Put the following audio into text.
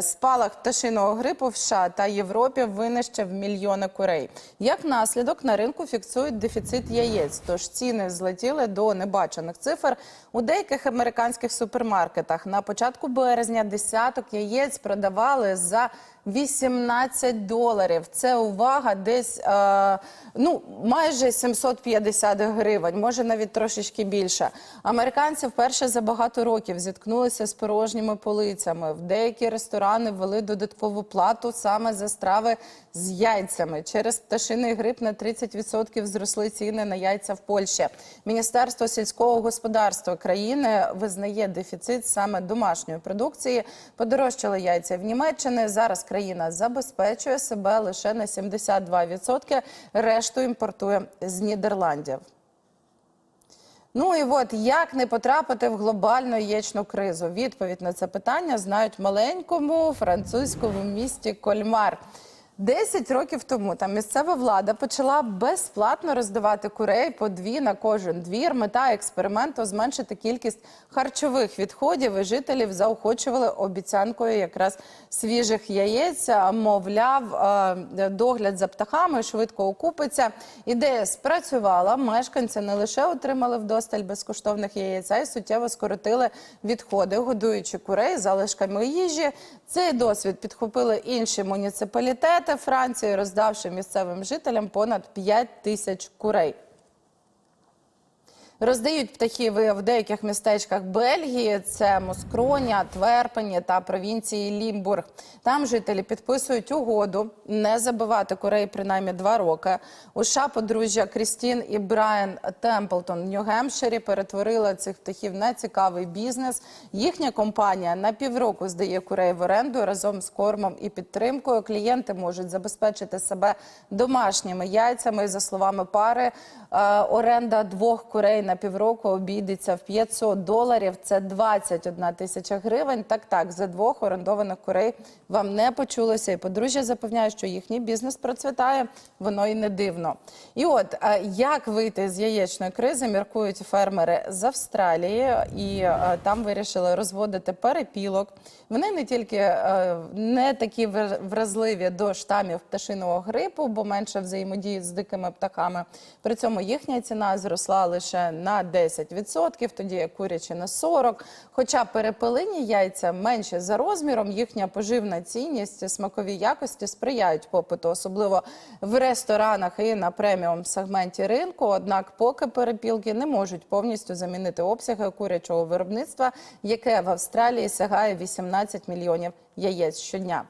Спалах пташиного грипу в США та Європі винищив мільйони курей. Як наслідок на ринку фіксують дефіцит яєць, тож ціни злетіли до небачених цифр у деяких американських супермаркетах. На початку березня десяток яєць продавали за 18 доларів. Це увага, десь е, ну майже 750 гривень, може навіть трошечки більше. Американці вперше за багато років зіткнулися з порожніми полицями. В деякі ресторани ввели додаткову плату саме за страви з яйцями. Через пташиний грип на 30% зросли ціни на яйця в Польщі. Міністерство сільського господарства країни визнає дефіцит саме домашньої продукції. Подорожчали яйця в Німеччині. Зараз країна забезпечує себе лише на 72%, решту імпортує з Нідерландів. Ну і от як не потрапити в глобальну яєчну кризу? Відповідь на це питання знають маленькому французькому місті Кольмар. Десять років тому там місцева влада почала безплатно роздавати курей по дві на кожен двір. Мета експерименту зменшити кількість харчових відходів. І жителів заохочували обіцянкою якраз свіжих яєць. Мовляв, е, догляд за птахами швидко окупиться. Ідея спрацювала. Мешканці не лише отримали вдосталь безкоштовних яєць, а й суттєво скоротили відходи, годуючи курей залишками їжі. Цей досвід підхопили інші муніципалітети Франції, роздавши місцевим жителям понад 5 тисяч курей. Роздають птахів в деяких містечках Бельгії. Це Москроня, Тверпені та провінції Лімбург. Там жителі підписують угоду не забивати курей принаймні два роки. У США подружжя Крістін і Брайан Темплтон в Нью-Гемпширі перетворили цих птахів на цікавий бізнес. Їхня компанія на півроку здає курей в оренду разом з кормом і підтримкою. Клієнти можуть забезпечити себе домашніми яйцями. За словами пари, е, оренда двох курей на півроку обійдеться в 500 доларів. Це 21 тисяча гривень. Так, так, за двох орендованих курей вам не почулося. І подружжя запевняє, що їхній бізнес процвітає. Воно і не дивно. І от як вийти з яєчної кризи, міркують фермери з Австралії, і там вирішили розводити перепілок. Вони не тільки не такі вразливі до штамів пташиного грипу, бо менше взаємодіють з дикими птахами. При цьому їхня ціна зросла лише на 10%, тоді як курячі на 40%. Хоча перепелині яйця менші за розміром, їхня поживна цінність, смакові якості сприяють попиту, особливо в ресторанах і на преміум сегменті ринку. Однак, поки перепілки не можуть повністю замінити обсяги курячого виробництва, яке в Австралії сягає 18 мільйонів яєць щодня.